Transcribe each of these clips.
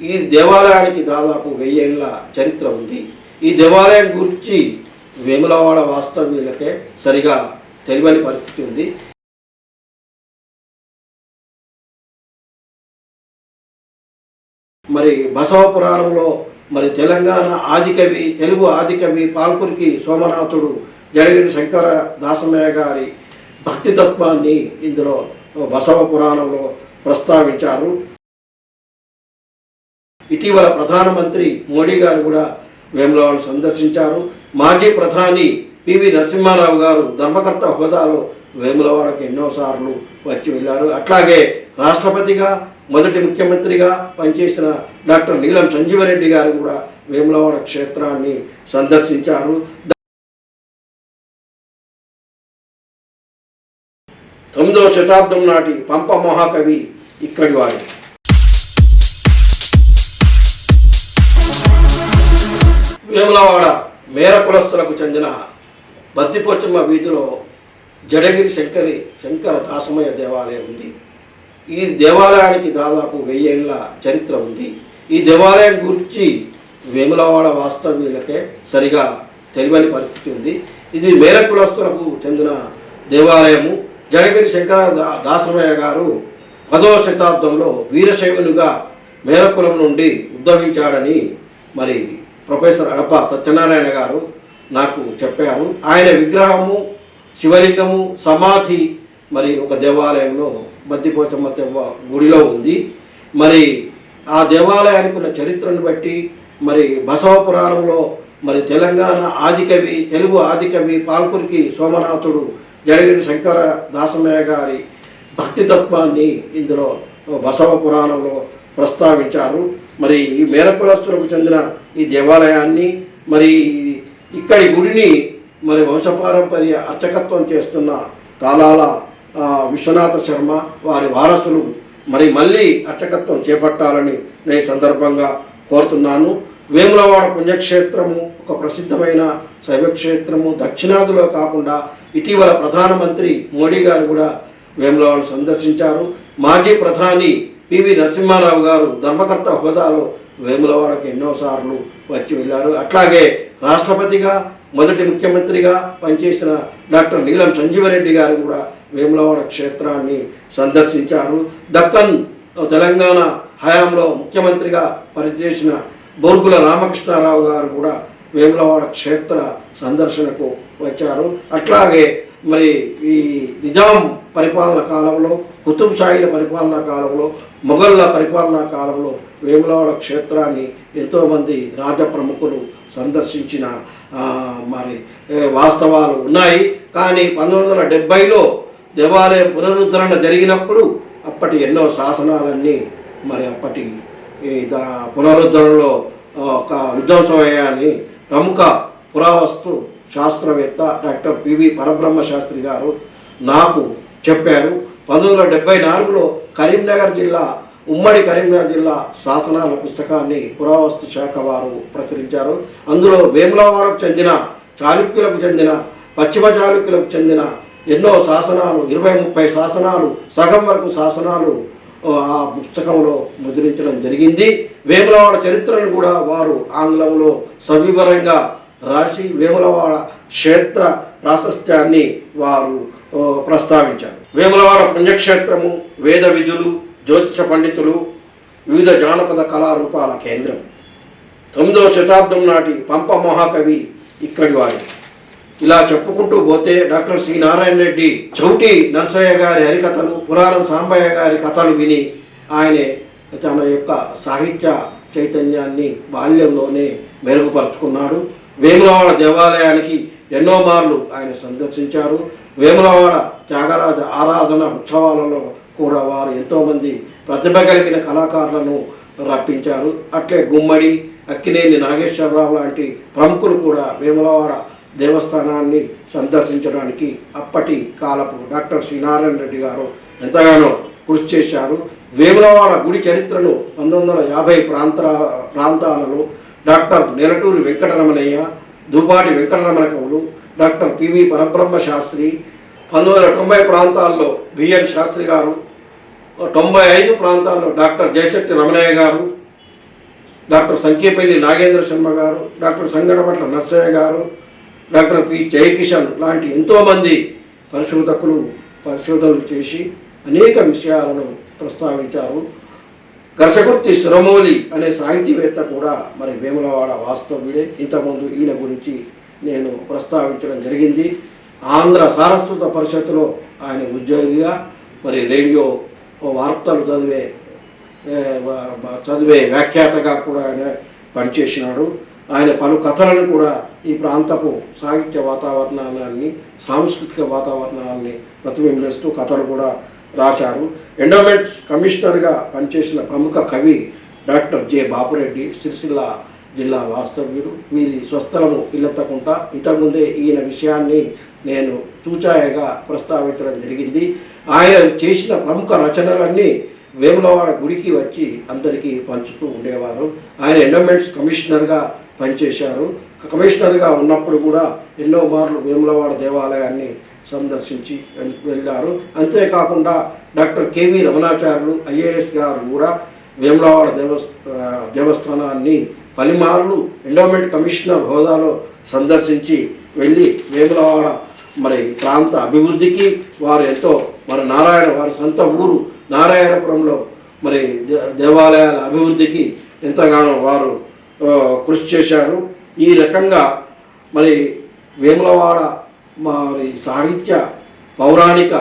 ఈ దేవాలయానికి దాదాపు వెయ్యేళ్ళ చరిత్ర ఉంది. ఈ దేవాలయం గురించి వేములవాడ వాస్తవ్యులకే సరిగా తెలియని పరిస్థితి ఉంది. మరి బసవ పురాణంలో మరి తెలంగాణ ఆదికవి తెలుగు ఆదికవి పాల్కురికి సోమనాథుడు జడగిరి శంకర దాసమయ్య గారి భక్తి తత్వాన్ని ఇందులో బసవ పురాణంలో ప్రస్తావించారు. ఇటీవల ప్రధానమంత్రి మోడీ గారు కూడా వేములవాడ సందర్శించారు. మాజీ ప్రధాని పివి నరసింహారావు గారు ధర్మకర్త హోదాలో వేములవాడకు ఎన్నోసార్లు వచ్చి వెళ్ళారు. అట్లాగే రాష్ట్రపతిగా మొదటి ముఖ్యమంత్రిగా పనిచేసిన డాక్టర్ నీలం సంజీవరెడ్డి గారు కూడా వేములవాడ క్షేత్రాన్ని సందర్శించారు. తొమ్మిదవ శతాబ్దం నాటి పంప మహాకవి ఇక్కడి వాడు వేములవాడ మేర కులస్తులకు చెందిన బద్దిపోచమ్మ వీధిలో జడగిరి శంకరి శంకర దాసమయ్య దేవాలయం ఉంది. ఈ దేవాలయానికి దాదాపు వెయ్యేళ్ళ చరిత్ర ఉంది. ఈ దేవాలయం గురించి వేములవాడ వాస్తవ్యులకే సరిగా తెలియని పరిస్థితి ఉంది. ఇది మేర కులస్తులకు చెందిన దేవాలయము. జడగిరి శంకర దా- దాసమయ్య గారు పదవ శతాబ్దంలో వీరశైవులుగా మేరకులం నుండి ఉద్భవించాడని మరి ప్రొఫెసర్ అడప సత్యనారాయణ గారు నాకు చెప్పారు. ఆయన విగ్రహము శివలింగము సమాధి మరి ఒక దేవాలయంలో బద్దిపోచమ్మ తెవ్వ గుడిలో ఉంది. మరి ఆ దేవాలయానికి ఉన్న చరిత్రను బట్టి మరి బసవ పురాణంలో మరి తెలంగాణ ఆదికవి తెలుగు ఆదికవి పాల్కురికి సోమనాథుడు జడగిరి శంకర దాసమయ్య గారి భక్తి తత్వాన్ని ఇందులో బసవ పురాణంలో ప్రస్తావించారు. మరి ఈ మేరకులస్తులకు చెందిన ఈ దేవాలయాన్ని మరి ఇక్కడి గుడిని మరి వంశపారంపర్య అర్చకత్వం చేస్తున్న తాళాల విశ్వనాథ శర్మ వారి వారసులు మరి మళ్ళీ అర్చకత్వం చేపట్టాలని నేను సందర్భంగా కోరుతున్నాను. వేములవాడ పుణ్యక్షేత్రము ఒక ప్రసిద్ధమైన శైవక్షేత్రము. దక్షిణాదిలో కాకుండా ఇటీవల ప్రధానమంత్రి మోడీ గారు కూడా వేములవాడ సందర్శించారు. మాజీ ప్రధాని పివి నరసింహారావు గారు ధర్మకర్త హోదాలో వేములవాడకు ఎన్నోసార్లు వచ్చి వెళ్ళారు. అట్లాగే రాష్ట్రపతిగా మొదటి ముఖ్యమంత్రిగా పనిచేసిన డాక్టర్ నీలం సంజీవరెడ్డి గారు కూడా వేములవాడ క్షేత్రాన్ని సందర్శించారు. దక్కన్ తెలంగాణ హయాంలో ముఖ్యమంత్రిగా పనిచేసిన బోర్గుల రామకృష్ణారావు గారు కూడా వేములవాడ క్షేత్ర సందర్శనకు వచ్చారు. అట్లాగే మరి ఈ నిజాం పరిపాలన కాలంలో కుతుబ్ షాయిల పరిపాలనా కాలంలో మొఘళ్ళ పరిపాలనా కాలంలో వేములవాడ క్షేత్రాన్ని ఎంతోమంది రాజ ప్రముఖులు సందర్శించిన మరి వాస్తవాలు ఉన్నాయి. కానీ పంతొమ్మిది వందల డెబ్బైలో దేవాలయ పునరుద్ధరణ జరిగినప్పుడు అప్పటి ఎన్నో శాసనాలన్నీ మరి అప్పటి దా పునరుద్ధరణలో ఒక విధ్వంసం ప్రముఖ పురావస్తు శాస్త్రవేత్త డాక్టర్ పివి పరబ్రహ్మ శాస్త్రి గారు నాకు చెప్పారు. పంతొమ్మిది వందల డెబ్బై నాలుగులో కరీంనగర్ జిల్లా ఉమ్మడి కరీంనగర్ జిల్లా శాసనాల పుస్తకాన్ని పురావస్తు శాఖ వారు ప్రచురించారు. అందులో వేములవాడకు చెందిన చాళుక్యులకు చెందిన పశ్చిమ చాళుక్యులకు చెందిన ఎన్నో శాసనాలు ఇరవై ముప్పై శాసనాలు సగం వరకు శాసనాలు ఆ పుస్తకంలో ముద్రించడం జరిగింది. వేములవాడ చరిత్రను కూడా వారు ఆంగ్లంలో సవివరంగా రాశి వేములవాడ క్షేత్ర ప్రాశస్త్యాన్ని వారు ప్రస్తావించారు. వేములవాడ పుణ్యక్షేత్రము వేద విధులు జ్యోతిష పండితులు వివిధ జానపద కళారూపాల కేంద్రం. తొమ్మిదవ శతాబ్దం నాటి పంప మహాకవి ఇక్కడి వారి. ఇలా చెప్పుకుంటూ పోతే డాక్టర్ శ్రీ నారాయణ రెడ్డి చౌటి నరసయ్య గారి హరికథలు పురాణం సాంబయ్య గారి కథలు విని ఆయనే తన యొక్క సాహిత్య చైతన్యాన్ని బాల్యంలోనే మెరుగుపరుచుకున్నాడు. వేములవాడ దేవాలయానికి ఎన్నో మార్లు ఆయన సందర్శించారు. వేములవాడ త్యాగరాజ ఆరాధన ఉత్సవాలలో కూడా వారు ఎంతోమంది ప్రతిభ కలిగిన కళాకారులను రప్పించారు. అట్లే గుమ్మడి అక్కినేని నాగేశ్వరరావు లాంటి ప్రముఖులు కూడా వేములవాడ దేవస్థానాన్ని సందర్శించడానికి అప్పటి కాలపు డాక్టర్ శ్రీనారాయణ రెడ్డి గారు ఎంతగానో కృషి చేశారు. వేములవాడ గుడి చరిత్రను పంతొమ్మిది వందల యాభై ప్రాంత ప్రాంతాలలో డాక్టర్ నెలటూరి వెంకటరమణయ్య దుబాటి వెంకటరమణ కవులు డాక్టర్ పివి పరబ్రహ్మ శాస్త్రి పంతొమ్మిది వందల తొంభై ప్రాంతాల్లో బిఎన్ శాస్త్రి గారు తొంభై ఐదు ప్రాంతాల్లో డాక్టర్ జయశక్తి రమణయ్య గారు డాక్టర్ సంకేపల్లి నాగేంద్ర శర్మ గారు డాక్టర్ సంగడపట్ల నర్సయ్య గారు డాక్టర్ పి జయకిషన్ లాంటి ఎంతోమంది పరిశోధకులు పరిశోధనలు చేసి అనేక విషయాలను ప్రస్తావించారు. ఘర్షకుర్తి శిరమౌలి అనే సాహితీవేత్త కూడా మరి వేములవాడ వాస్తవ్యుడే. ఇంతకుముందు ఈయన గురించి నేను ప్రస్తావించడం జరిగింది. ఆంధ్ర సారస్వత పరిషత్తులో ఆయన ఉద్యోగిగా మరి రేడియో వార్తలు చదివే చదివే వ్యాఖ్యాతగా కూడా ఆయన పనిచేసినాడు. ఆయన పలు కథలను కూడా ఈ ప్రాంతపు సాహిత్య వాతావరణాన్ని సాంస్కృతిక వాతావరణాన్ని ప్రతిబింబిస్తూ కథలు కూడా రాశారు. ఎండోమెంట్స్ కమిషనర్గా పనిచేసిన ప్రముఖ కవి డాక్టర్ జె బాపురెడ్డి సిరిసిల్ల జిల్లా వాస్తవ్యులు. వీరి స్వస్థలము ఇల్లెత్తకుండా ఇంతకుముందే ఈయన విషయాన్ని నేను చూచాయగా ప్రస్తావించడం జరిగింది. ఆయన చేసిన ప్రముఖ రచనలన్నీ వేములవాడ గుడికి వచ్చి అందరికీ పంచుతూ ఉండేవారు. ఆయన ఎండోమెంట్స్ కమిషనర్గా పనిచేశారు. కమిషనర్గా ఉన్నప్పుడు కూడా ఎన్నో మార్లు వేములవాడ దేవాలయాన్ని సందర్శించి వెళ్ళారు. అంతేకాకుండా డాక్టర్ కేవీ రమణాచార్యులు ఐఏఎస్ గారు కూడా వేములవాడ దేవస్ దేవస్థానాన్ని పలిమార్లు ఎండోమెంట్ కమిషనర్ హోదాలో సందర్శించి వెళ్ళి వేములవాడ మరి ప్రాంత అభివృద్ధికి వారు ఎంతో మరి నారాయణ వారి సొంత ఊరు నారాయణపురంలో మరి దే- దేవాలయాల అభివృద్ధికి ఎంతగానో వారు కృషి చేశారు. ఈ రకంగా మరి వేములవాడ మరి సాహిత్య పౌరాణిక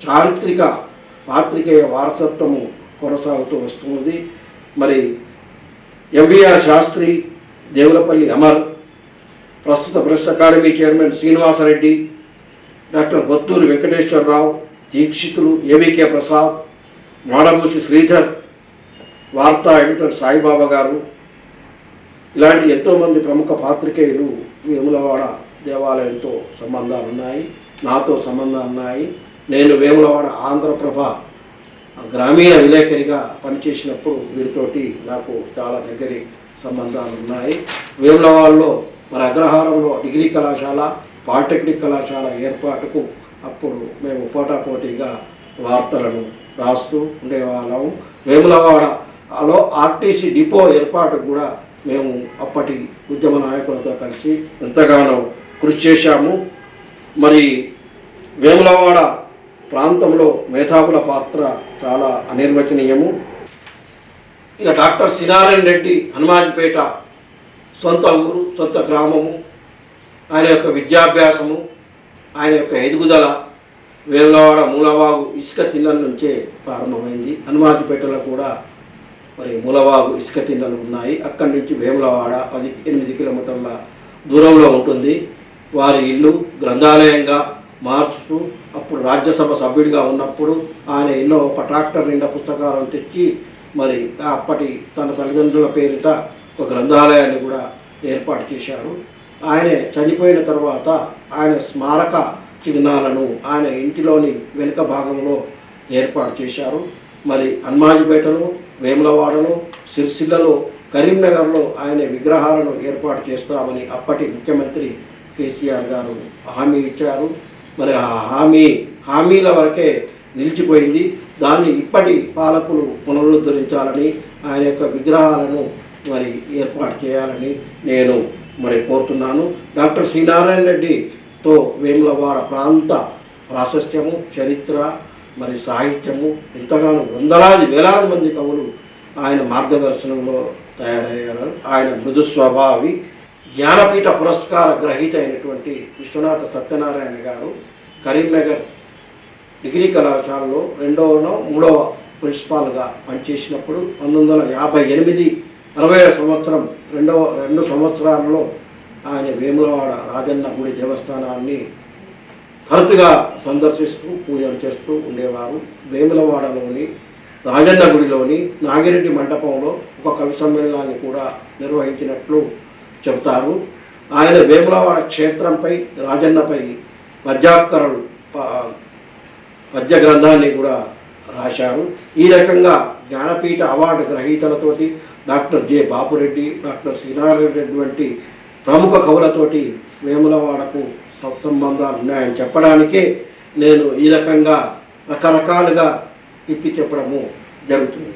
చారిత్రక పాత్రికేయ వారసత్వము కొనసాగుతూ వస్తున్నది మరి ఎంవిఆర్ శాస్త్రి దేవులపల్లి అమర్ ప్రస్తుత press academy chairman Srinivasa Reddy doctor Bothuru Venkateswara Rao Dikshitulu A V K Prasad Madabhushi Sridhar వార్తా ఎడిటర్ సాయిబాబా గారు ఇలాంటి ఎంతోమంది ప్రముఖ పాత్రికేయులు వేములవాడ దేవాలయంతో సంబంధాలు ఉన్నాయి నాతో సంబంధాలు ఉన్నాయి. నేను వేములవాడ ఆంధ్రప్రభ గ్రామీణ విలేకరిగా పనిచేసినప్పుడు వీరితోటి నాకు చాలా దగ్గరి సంబంధాలు ఉన్నాయి. వేములవాడలో మరి అగ్రహారంలో డిగ్రీ కళాశాల పాలిటెక్నిక్ కళాశాల ఏర్పాటుకు అప్పుడు మేము పోటాపోటీగా వార్తలను రాస్తూ ఉండేవాళ్ళము. వేములవాడలో ఆర్టీసీ డిపో ఏర్పాటు కూడా మేము అప్పటి ఉద్యమ నాయకులతో కలిసి ఎంతగానో కృషి చేశాము. మరి వేములవాడ ప్రాంతంలో మేధావుల పాత్ర చాలా అనిర్వచనీయము. ఇక డాక్టర్ సినారాయణ రెడ్డి హనుమాన్పేట సొంత ఊరు సొంత గ్రామము. ఆయన యొక్క విద్యాభ్యాసము ఆయన యొక్క ఎదుగుదల వేములవాడ మూలవాగు ఇసుక తిన్నల నుంచే ప్రారంభమైంది. హనుమాన్పేటలో కూడా మరి మూలవాగు ఇసుక తిన్నలు ఉన్నాయి. అక్కడి నుంచి వేములవాడ పది ఎనిమిది కిలోమీటర్ల దూరంలో ఉంటుంది. వారి ఇల్లు గ్రంథాలయంగా మార్చుతూ అప్పుడు రాజ్యసభ సభ్యుడిగా ఉన్నప్పుడు ఆయన ఎన్నో ఒక ట్రాక్టర్ నిండా పుస్తకాలను తెచ్చి మరి అప్పటి తన తల్లిదండ్రుల పేరిట ఒక గ్రంథాలయాన్ని కూడా ఏర్పాటు చేశారు. ఆయన చనిపోయిన తర్వాత ఆయన స్మారక చిహ్నాలను ఆయన ఇంటిలోని వెనుక భాగంలో ఏర్పాటు చేశారు. మరి అన్మాజిపేటలో వేములవాడలో సిరిసిల్లలో కరీంనగర్లో ఆయన విగ్రహాలను ఏర్పాటు చేస్తామని అప్పటి ముఖ్యమంత్రి కేసీఆర్ గారు హామీ ఇచ్చారు. మరి ఆ హామీ హామీల వరకే నిలిచిపోయింది. దాన్ని ఇప్పటి పాలకులు పునరుద్ధరించాలని ఆయన యొక్క విగ్రహాలను మరి ఏర్పాటు చేయాలని నేను మరి కోరుతున్నాను. డాక్టర్ శ్రీనారాయణ రెడ్డితో వేములవాడ ప్రాంత ప్రాశస్త్యము చరిత్ర మరి సాహిత్యము ఎంతగానో వందలాది వేలాది మంది కవులు ఆయన మార్గదర్శనంలో తయారయ్యారు. ఆయన మృదు స్వభావి జ్ఞానపీఠ పురస్కార గ్రహీత అయినటువంటి విశ్వనాథ సత్యనారాయణ గారు కరీంనగర్ డిగ్రీ కళాశాలలో రెండవ మూడవ ప్రిన్సిపాల్గా పనిచేసినప్పుడు పంతొమ్మిది వందల యాభై ఎనిమిది అరవై సంవత్సరం రెండవ రెండు సంవత్సరాలలో ఆయన వేములవాడ రాజన్న గుడి దేవస్థానాన్ని తరచుగా సందర్శిస్తూ పూజలు చేస్తూ ఉండేవారు. వేములవాడలోని రాజన్న గుడిలోని నాగిరెడ్డి మండపంలో ఒక కవి సమ్మేళనాన్ని కూడా నిర్వహించినట్లు చెబుతారు. ఆయన వేములవాడ క్షేత్రంపై రాజన్నపై పద్యాక్కరులు ప- పద్య గ్రంథాన్ని కూడా రాశారు. ఈ రకంగా Jnanpith award గ్రహీతలతోటి doctor J. Bapu Reddy doctor Sri Narayana Reddy వంటి ప్రముఖ కవులతోటి వేములవాడకు సత్సంబంధాలు ఉన్నాయని చెప్పడానికే నేను ఈ రకంగా రకరకాలుగా తిప్పి చెప్పడము జరుగుతుంది.